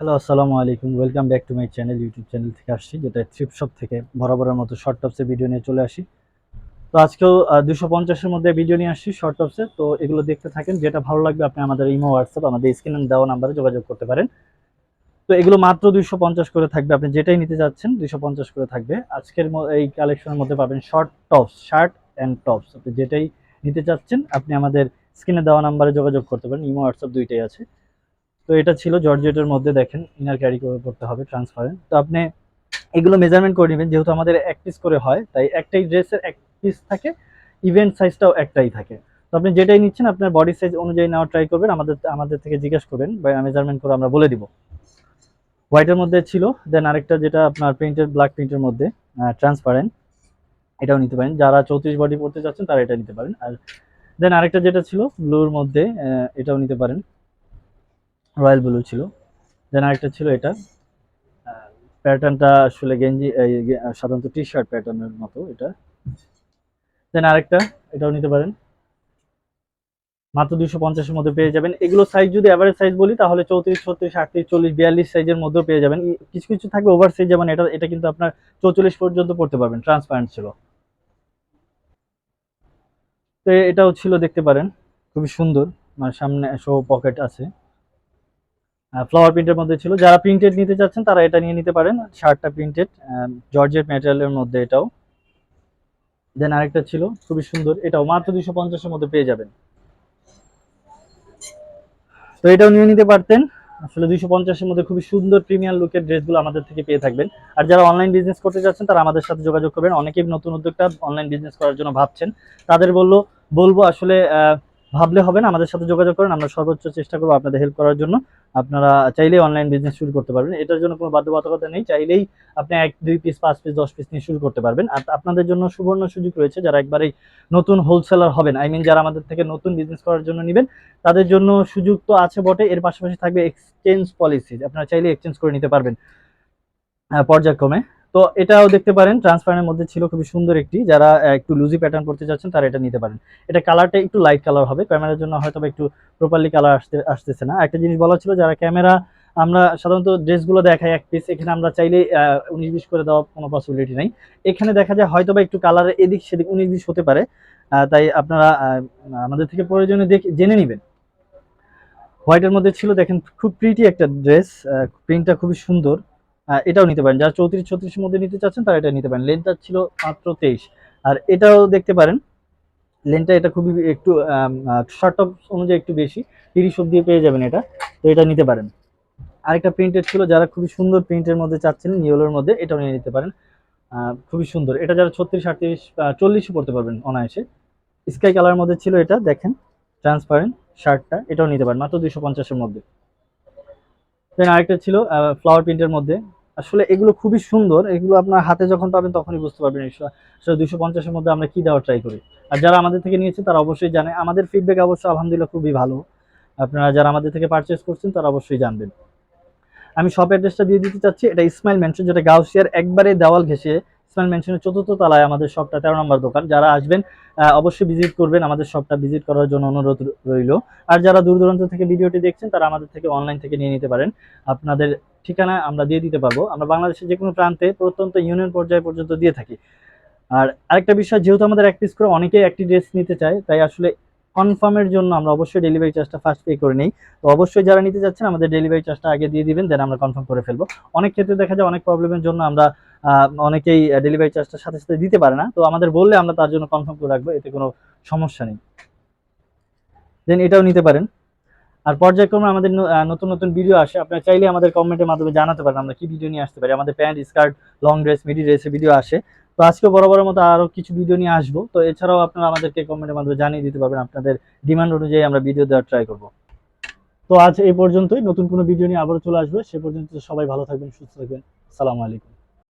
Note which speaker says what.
Speaker 1: Hello আসসালামু আলাইকুম। Welcome back to my channel YouTube channel থেকে আসছি, যেটা থ্রিপ শপ থেকে বরাবরের মতো শর্ট টপসে ভিডিও নিয়ে চলে আসি। তো আজকেও দুশো পঞ্চাশের মধ্যে ভিডিও নিয়ে আসছি শর্ট টপসে তো এগুলো দেখতে থাকেন, যেটা ভালো লাগবে আপনি আমাদের ইমো হোয়াটসঅ্যাপ আমাদের স্ক্রিনে দেওয়া নাম্বারে যোগাযোগ করতে পারেন। তো এগুলো মাত্র দুইশো পঞ্চাশ করে থাকবে, আপনি যেটাই নিতে যাচ্ছেন দুইশো পঞ্চাশ করে থাকবে। আজকের এই কালেকশনের মধ্যে পাবেন short tops shirt and tops আপনি যেটাই নিতে চাচ্ছেন আপনি আমাদের স্ক্রিনে দেওয়া নাম্বারে যোগাযোগ করতে পারেন ইমো হোয়াটসঅ্যাপ দুইটাই আছে। তো এটা ছিল জর্জেটের মধ্যে দেখেন ইনার ক্যারি করে করতে হবে ট্রান্সপারেন্ট তো আপনি এগুলো মেজারমেন্ট করে নেবেন, যেহেতু আমাদের এক পিস করে হয়, তাই একটাই ড্রেসের এক পিস থাকে ইভেন্ট সাইজটাও একটাই থাকে। তো আপনি যেটাই নিচ্ছেন, আপনার বডি সাইজ অনুযায়ী নেওয়া ট্রাই করবেন, আমাদের আমাদের থেকে জিজ্ঞেস করবেন, বা মেজারমেন্ট করে আমরা বলে দিব। হোয়াইটের মধ্যে ছিল দেন আরেকটা যেটা আপনার প্রিন্টের ব্ল্যাক প্রিন্টের মধ্যে ট্রান্সপারেন্ট এটাও নিতে পারেন। যারা চৌত্রিশ বডি পড়তে চাচ্ছেন, তারা এটা নিতে পারেন। আর দেন আরেকটা যেটা ছিল ব্লুর মধ্যে এটাও নিতে পারেন। রয়্যাল ব্লু ছিল। দেন আরেকটা ছিল এটা। প্যাটার্নটা আসলে গেঞ্জি সাধারণত টি শার্ট প্যাটার্নের মতো এটা। দেন আরেকটা, এটাও নিতে পারেন। মাত্র দুশো পঞ্চাশের মধ্যে পেয়ে যাবেন। এগুলো সাইজ যদি অ্যাভারেজ সাইজ বলি, তাহলে চৌত্রিশ, ছত্রিশ, আটত্রিশ, চল্লিশ, বিয়াল্লিশ সাইজের মধ্যেও পেয়ে যাবেন। কিছু কিছু থাকবে ওভার সাইজ যেমন এটা এটা কিন্তু আপনার চৌচল্লিশ পর্যন্ত পড়তে পারবেন। ট্রান্সপারেন্ট ছিল। তো এটাও ছিল, দেখতে পারেন। খুবই সুন্দর। মানে সামনে শো পকেট আছে। ফ্লাওয়ার প্রিন্টের মধ্যে ছিল। যারা প্রিন্টেড নিতে চাচ্ছেন, তারা এটা নিয়ে নিতে পারেন। শার্টটা প্রিন্টেড জর্জেট ম্যাটেরিয়ালের মধ্যে এটাও। দেন আরেকটা ছিল, খুবই সুন্দর। এটাও মাত্র দুশো পঞ্চাশের মধ্যে পেয়ে যাবেন। তো এটাও নিয়ে নিতে পারতেন। আসলে দুইশো পঞ্চাশের মধ্যে খুবই সুন্দর প্রিমিয়াম লুকের ড্রেসগুলো আমাদের থেকে পেয়ে থাকবেন। আর যারা অনলাইন বিজনেস করতে যাচ্ছেন তারা আমাদের সাথে যোগাযোগ করবেন। অনেকেই নতুন উদ্যোক্তা অনলাইন বিজনেস করার জন্য ভাবছেন। তাদের বলল, বলব আসলে ভাবলে হবে না। আমাদের সাথে যোগাযোগ করেন। আমরা সর্বোচ্চ চেষ্টা করব আপনাদের হেল্প করার জন্য। আপনারা চাইলেই অনলাইন বিজনেস শুরু করতে পারবেন। এটার জন্য কোনো বাধ্যবাধকতা নেই। চাইলেই আপনি এক, দুই পিস পাঁচ পিস দশ পিস নিয়ে শুরু করতে পারবেন। আর আপনাদের জন্য সুবর্ণ সুযোগ রয়েছে যারা একবারেই নতুন হোলসেলার হবেন। আই মিন যারা আমাদের থেকে নতুন বিজনেস করার জন্য নেবেন, তাদের জন্য সুযোগ তো আছে বটে। এর পাশাপাশি থাকবে এক্সচেঞ্জ পলিসি আপনারা চাইলে এক্সচেঞ্জ করে নিতে পারবেন। পর্যায়ক্রমে তো এটাও দেখতে পারেন, ট্রান্সপারেন্টের মধ্যে ছিল খুবই সুন্দর একটি। যারা একটু লুজি প্যাটার্ন করতে চাচ্ছেন, তারা এটা নিতে পারেন। এটা কালারটা একটু লাইট কালার হবে ক্যামেরার জন্য হয়তো একটু প্রপারলি কালার আসতে, আসতেছে না। একটা জিনিস বলা ছিল, যারা ক্যামেরা আমরা সাধারণত ড্রেসগুলো দেখাই এক পিস এখানে আমরা চাইলে উনিশ বিশ করে দেওয়ার কোনো পসিবিলিটি নাই। এখানে দেখা যায় হয়তো বা একটু কালারের এদিক সেদিক উনিশ বিশ হতে পারে। তাই আপনারা আমাদের থেকে প্রয়োজনে দেখে, জেনে নেবেন। হোয়াইটের মধ্যে ছিল, দেখেন, খুব প্রিটি একটা ড্রেস প্রিন্টটা খুবই সুন্দর। এটাও নিতে পারেন। যারা চৌত্রিশ, ছত্রিশের মধ্যে নিতে চাচ্ছেন, তারা এটা নিতে পারেন। লেন্থটা ছিল মাত্র তেইশ। আর এটাও দেখতে পারেন। লেন্থটা এটা খুবই একটু শর্ট অফ অনুযায়ী একটু বেশি। তিরিশ অব্দি পেয়ে যাবেন এটা। তো এটা নিতে পারেন। আরেকটা প্রিন্টেড ছিল। যারা খুবই সুন্দর প্রিন্টের মধ্যে চাচ্ছেন নিউলোর মধ্যে, এটাও নিয়ে নিতে পারেন। খুবই সুন্দর। এটা যারা ছত্রিশ, আটত্রিশ চল্লিশও পড়তে পারবেন অনায়াসে। স্কাই কালারের মধ্যে ছিল এটা, দেখেন। ট্রান্সপারেন্ট শার্টটা, এটাও নিতে পারেন। মাত্র দুইশো পঞ্চাশের মধ্যে। দেন আরেকটা ছিল ফ্লাওয়ার প্রিন্টের মধ্যে। আসলে এগুলো খুবই সুন্দর। এগুলো আপনার হাতে যখন পাবেন তখনই বুঝতে পারবেন আসলে দুশো পঞ্চাশের মধ্যে আমরা কি দেওয়ার ট্রাই করি? আর যারা আমাদের থেকে নিয়েছে তারা অবশ্যই জানে। আমাদের ফিডব্যাক অবশ্য আলহামদুলিল্লাহ খুবই ভালো। আপনারা যারা আমাদের থেকে পারচেস করছেন তারা অবশ্যই জানবেন। আমি শপ অ্যাড্রেসটা দিয়ে দিতে চাচ্ছি। এটা ইসমাইল মেনশন যেটা গাউসিয়ার একবারে দেওয়াল ঘেসে ইসমাইল মেনশনের চতুর্থ তলায় আমাদের শপটা তেরো নম্বর দোকান। যারা আসবেন অবশ্যই ভিজিট করবেন। আমাদের শপটা ভিজিট করার জন্য অনুরোধ রইল। আর যারা দূর দূরান্ত থেকে ভিডিওটি দেখছেন, তারা আমাদের থেকে অনলাইন থেকে নিয়ে নিতে পারেন। আপনাদের ঠিকানা আমরা দিয়ে দিতে পারব। আমরা বাংলাদেশের যে কোনো প্রান্তে প্রত্যন্ত ইউনিয়ন পর্যায় পর্যন্ত দিয়ে থাকি। আর আরেকটা বিষয়, যেহেতু আমাদের এক পিস করে অনেকেই একটি ড্রেস নিতে চায়, তাই আসলে কনফার্মের জন্য আমরা অবশ্যই ডেলিভারি চার্জটা ফার্স্ট পে করে নিই। তো অবশ্যই যারা নিতে যাচ্ছেন আমাদের ডেলিভারি চার্জটা আগে দিয়ে দিবেন দেন আমরা কনফার্ম করে ফেলব। অনেক ক্ষেত্রে দেখা যায় অনেক প্রবলেমের জন্য আমরা অনেকেই ডেলিভারি চার্জটা সাথে সাথে দিতে পারে না। তো আমাদের বললে আমরা তার জন্য কনফার্ম করে রাখব, এতে কোনো সমস্যা নেই। দেন এটাও নিতে পারেন। আর পর্যায়ক্রমে আমাদের নতুন নতুন ভিডিও আসে। আপনারা চাইলে আমাদের কমেন্টের মাধ্যমে জানাতে পারেন আমরা কি ভিডিও নিয়ে আসতে পারি। আমাদের pant skirt long dress midi ড্রেসের ভিডিও আসে। তো আজকে বরাবরের মতো আরও কিছু ভিডিও নিয়ে আসব। তো এছাড়াও আপনারা আমাদেরকে কমেন্টের মাধ্যমে জানিয়ে দিতে পারবেন আপনাদের ডিমান্ড অনুযায়ী আমরা ভিডিও দেওয়ার ট্রাই করব। তো আজ এই পর্যন্তই। নতুন কোনো ভিডিও নিয়ে আবারও চলে আসবে। সে পর্যন্ত সবাই ভালো থাকবেন, সুস্থ থাকবেন। আসসালামু আলাইকুম।